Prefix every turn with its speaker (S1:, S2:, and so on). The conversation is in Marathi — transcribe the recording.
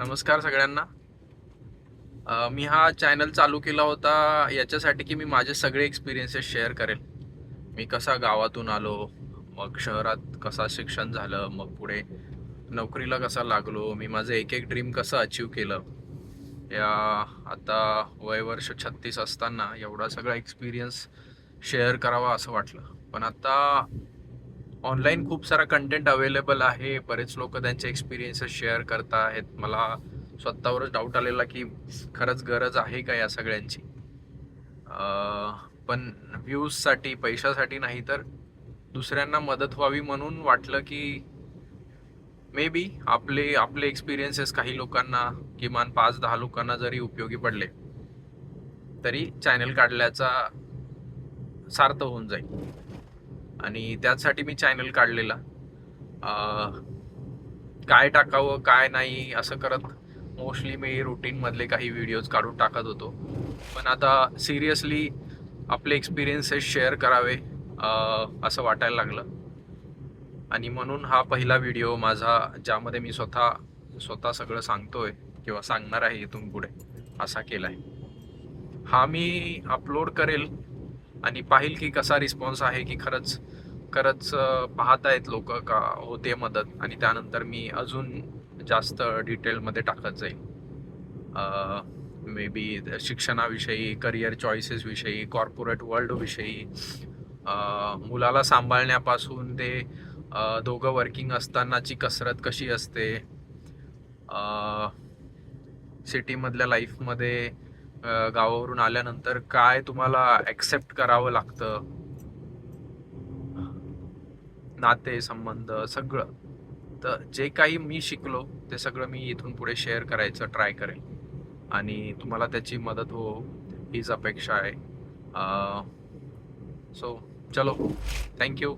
S1: नमस्कार सगळ्यांना. मी हा चॅनल चालू केला होता याच्यासाठी की मी माझे सगळे एक्सपिरियन्सेस शेअर करेल. मी कसा गावातून आलो मग शहरात कसा शिक्षण झालं मग पुढे नोकरीला कसा लागलो मी माझं एक एक ड्रीम कसं अचीव केलं. या आता वय वर्ष छत्तीस असताना एवढा सगळा एक्सपिरियन्स शेअर करावा असं वाटलं. पण आता ऑनलाईन खूप सारा कंटेंट अवेलेबल आहे. बरेच लोक त्यांचे एक्सपिरियन्सेस शेअर करत आहेत. मला स्वतःवरच डाऊट आलेला की खरंच गरज आहे का या सगळ्यांची? पण व्ह्यूजसाठी पैशासाठी नाही तर दुसऱ्यांना मदत व्हावी म्हणून वाटलं की मे बी आपले आपले एक्सपिरियन्सेस काही लोकांना किमान पाच दहा लोकांना जरी उपयोगी पडले तरी चॅनल काढल्याचा सार्थ होऊन जाईल. आणि त्यासाठी मी चॅनल काढलेला. काय टाकावं काय नाही असं करत मोस्टली मी रुटीनमधले काही व्हिडिओज काढून टाकत होतो. पण आता सिरियसली आपले एक्सपिरियन्सेस शेअर करावे असं वाटायला लागलं. आणि म्हणून हा पहिला व्हिडिओ माझा ज्यामध्ये मी स्वतः स्वतः सगळं सांगतोय किंवा सांगणार आहे इथून पुढे असा केला आहे हा मी अपलोड करेल आणि पाहिल की कसा रिस्पॉन्स आहे की खरंच खरंच पाहतायत लोक का होते मदत? आणि त्यानंतर मी अजून जास्त डिटेलमध्ये टाकत जाईल मे बी शिक्षणाविषयी करिअर चॉईसेसविषयी कॉर्पोरेट वर्ल्डविषयी मुलाला सांभाळण्यापासून ते दोघं वर्किंग असतानाची कसरत कशी असते? सिटीमधल्या लाईफमध्ये गावावरून आल्यानंतर काय तुम्हाला ॲक्सेप्ट करावं लागतं? नाते संबंध सगळं. तर जे काही मी शिकलो ते सगळं मी इथून पुढे शेअर करायचं ट्राय करेन आणि तुम्हाला त्याची मदत हो हीच अपेक्षा आहे. सो चलो. थँक्यू